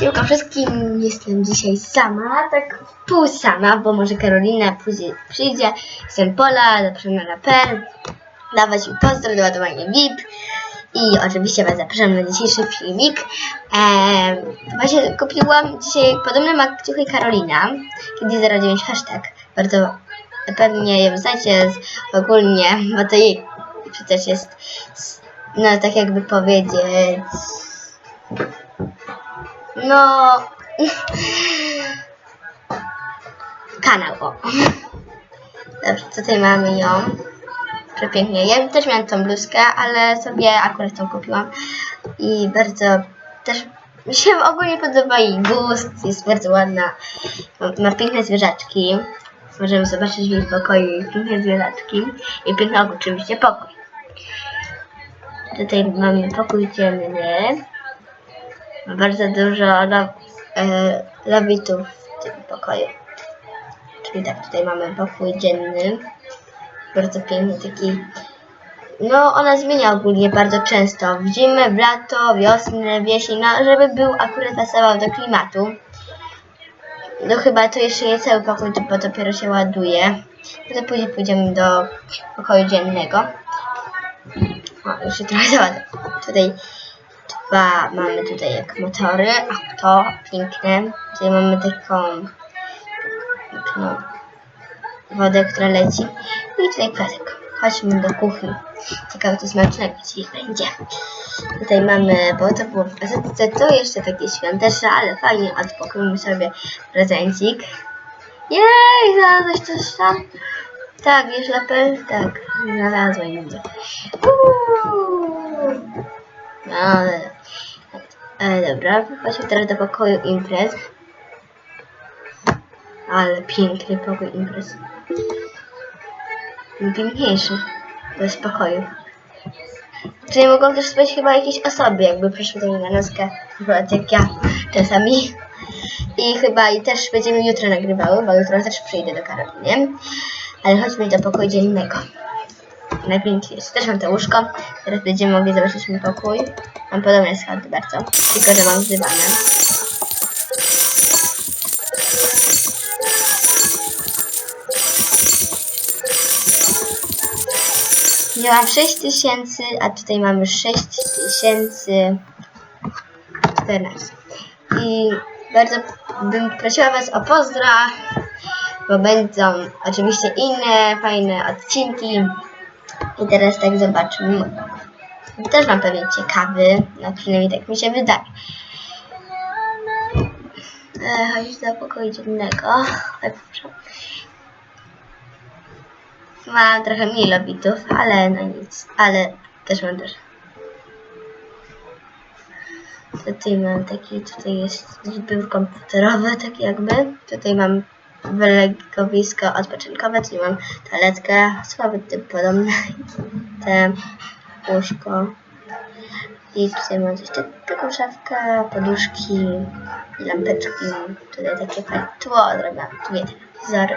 Siemka wszystkim, jestem dzisiaj sama, tak pół sama, bo może Karolina później przyjdzie. Jestem Pola, zapraszam na raper, dawać mi pozdro do ładowania VIP i oczywiście Was zapraszam na dzisiejszy filmik. Eee, właśnie kupiłam dzisiaj podobne ma kciuchy Karolina, kiedy 09 hashtag, bardzo pewnie je znacie z, ogólnie, bo to jej przecież jest, no tak jakby powiedzieć, no. Kanał, o. Dobrze, tutaj mamy ją. Przepięknie. Ja też miałam tą bluzkę, ale sobie akurat tą kupiłam. I bardzo też mi się ogólnie podoba jej gust. Jest bardzo ładna. Ma, piękne zwierzaczki. Możemy zobaczyć w jej pokoju piękne zwierzaczki. I piękny oczywiście pokój. Tutaj mamy pokój dzienny. Bardzo dużo lo, e, lawitów w tym pokoju. Czyli tak, tutaj mamy pokój dzienny. Bardzo piękny taki. No, ona zmienia ogólnie bardzo często. W zimę, w lato, wiosnę, w jesień, no, żeby był akurat pasował do klimatu. No chyba to jeszcze nie cały pokój, to- bo dopiero się ładuje. No to później pójdziemy do pokoju dziennego. O, już się trochę załadam. Tutaj dwa mamy tutaj jak motory, auto piękne. Tutaj mamy taką no, wodę, która leci. I tutaj kwiatek. Chodźmy do kuchni. Ciekawe co smacznego dzisiaj będzie. Tutaj mamy, bo to było w gazetce, to jeszcze takie świąteczne, ale fajnie, odpakujmy sobie prezencik. Jej, znalazłeś coś tam? Tak, wiesz lapel? Tak, znalazłem. Uuu. No, ale dobra, chodźmy teraz do pokoju imprez. Ale piękny pokój imprez. Piękniejszy. Bez pokoju. Czyli mogą też spać chyba jakieś osoby, jakby przyszły do mnie na nockę, akurat jak ja czasami. I chyba i też będziemy jutro nagrywały, bo jutro też przyjdę do Karoliny. Ale chodźmy do pokoju dziennego. Najpiękniejszy. Też mam to łóżko. Teraz będziemy mogli zobaczyć mój pokój. Mam podobne schody bardzo, tylko że mam z dywanem. Miałam 6 tysięcy, a tutaj mamy 6 tysięcy 14. I bardzo bym prosiła Was o pozdra, bo będą oczywiście inne fajne odcinki. I teraz tak zobaczymy. Też mam pewnie ciekawy, no przynajmniej tak mi się wydaje. E, chodź do pokoju dziennego. Mam trochę mniej lobitów, ale no nic. Ale też mam też. Tutaj mam taki, tutaj jest zbiór komputerowy, tak jakby. Tutaj mam wylegowisko odpoczynkowe, tutaj mam toaletkę, słaby typ podobny. Te łóżko. I tutaj mam tak, taką szafkę, poduszki lampeczki. Tutaj takie fajne tło zrobiłam, dwie telewizory.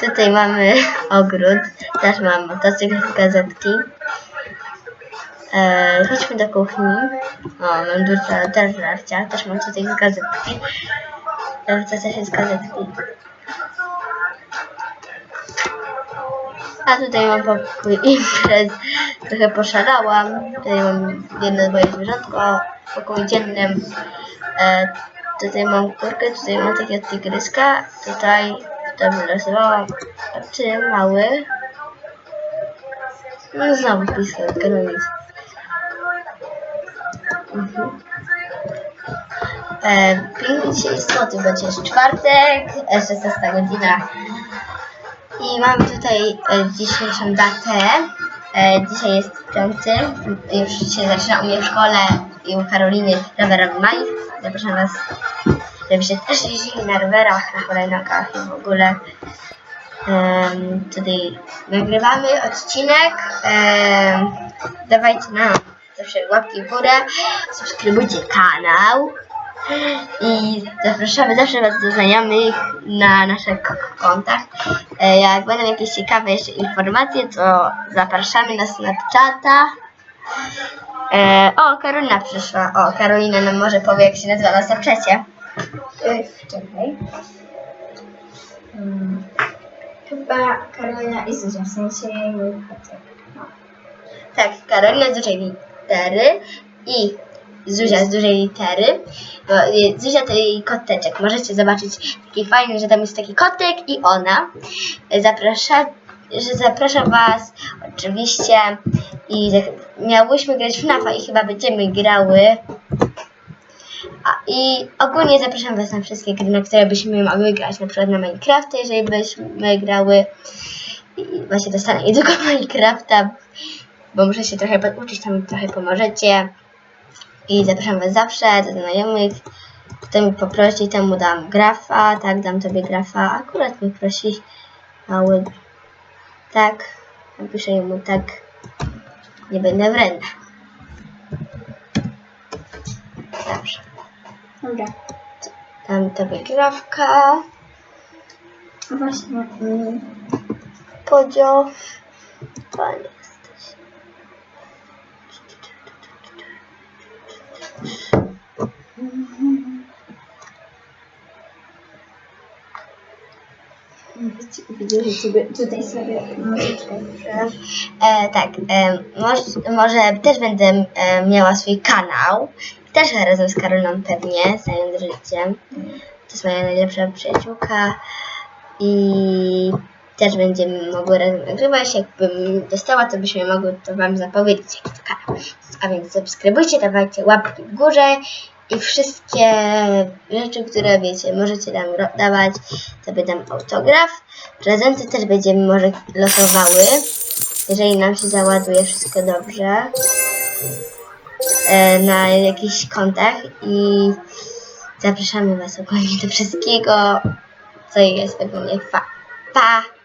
Tutaj mamy ogród, też mam motocykl gazetki. E, chodźmy do kuchni. O, mam dużo też żarcia, też mam tutaj z gazetki. Żarcia też jest gazetki. A tutaj mam pokój imprez. Trochę poszalałam. Tutaj mam jedno moje zwierzątko w pokoju dziennym. E, tutaj mam kurkę, tutaj mam takiego tygryska. Tutaj to wylosowałam oczy mały. No znowu blisko, no nic. Mhm. E, pięknie dzisiaj jest czwartek, e, 16 godzina. I mam tutaj e, dzisiejszą datę. E, dzisiaj jest piąty. Już się zaczyna u mnie w szkole i u Karoliny rowerowy maj. Zapraszam Was, żebyście też jeździli na rowerach, na hulajnogach i w ogóle. Em, tutaj nagrywamy odcinek. Em, dawajcie nam zawsze łapki w górę, subskrybujcie kanał. I zapraszamy zawsze Was do znajomych na naszych kontach. E, Jak będą jakieś ciekawe jeszcze informacje, to zapraszamy na Snapchata E, o, Karolina przyszła. O, Karolina nam może powie, jak się nazywa na Snapchacie. Y, Czekaj. Hmm. Chyba Karolina i Zuzia, w sensie mój. No. Tak, Karolina z dużej litery i Zuzia z dużej litery. Bo y, Zuzia to jej koteczek. Możecie zobaczyć taki fajny, że tam jest taki kotek i ona. Zaprasza, że zaprasza Was oczywiście i miałyśmy grać w FNAFa i chyba będziemy grały. A, I ogólnie zapraszam Was na wszystkie gry, na które byśmy mogły grać, na przykład na Minecrafta, jeżeli byśmy grały. I właśnie dostanę niedługo Minecrafta, bo muszę się trochę poduczyć, tam trochę pomożecie. I zapraszam Was zawsze do znajomych. Kto mi poprosi, temu dam grafa, tak, dam Tobie grafa. Akurat mi prosi mały, tak, napiszę mu tak, nie będę wredna. Dobrze. Dobra. Dam Tobie grafka, Właśnie. Mm. podział. Pan Że tutaj sobie. E, tak, e, może, też będę e, miała swój kanał. Też razem z Karoliną pewnie, znając życiem. To jest moja najlepsza przyjaciółka. I też będziemy mogły razem nagrywać. Jakbym dostała, to byśmy mogły to Wam zapowiedzieć, jaki to. A więc subskrybujcie, dawajcie łapki w górze. I wszystkie rzeczy, które wiecie, możecie nam dawać, to dam autograf. Prezenty też będziemy może losowały jeżeli nam się załaduje wszystko dobrze e, na jakichś kontach i zapraszamy Was ogólnie do wszystkiego, co jest ogólnie fa. Pa!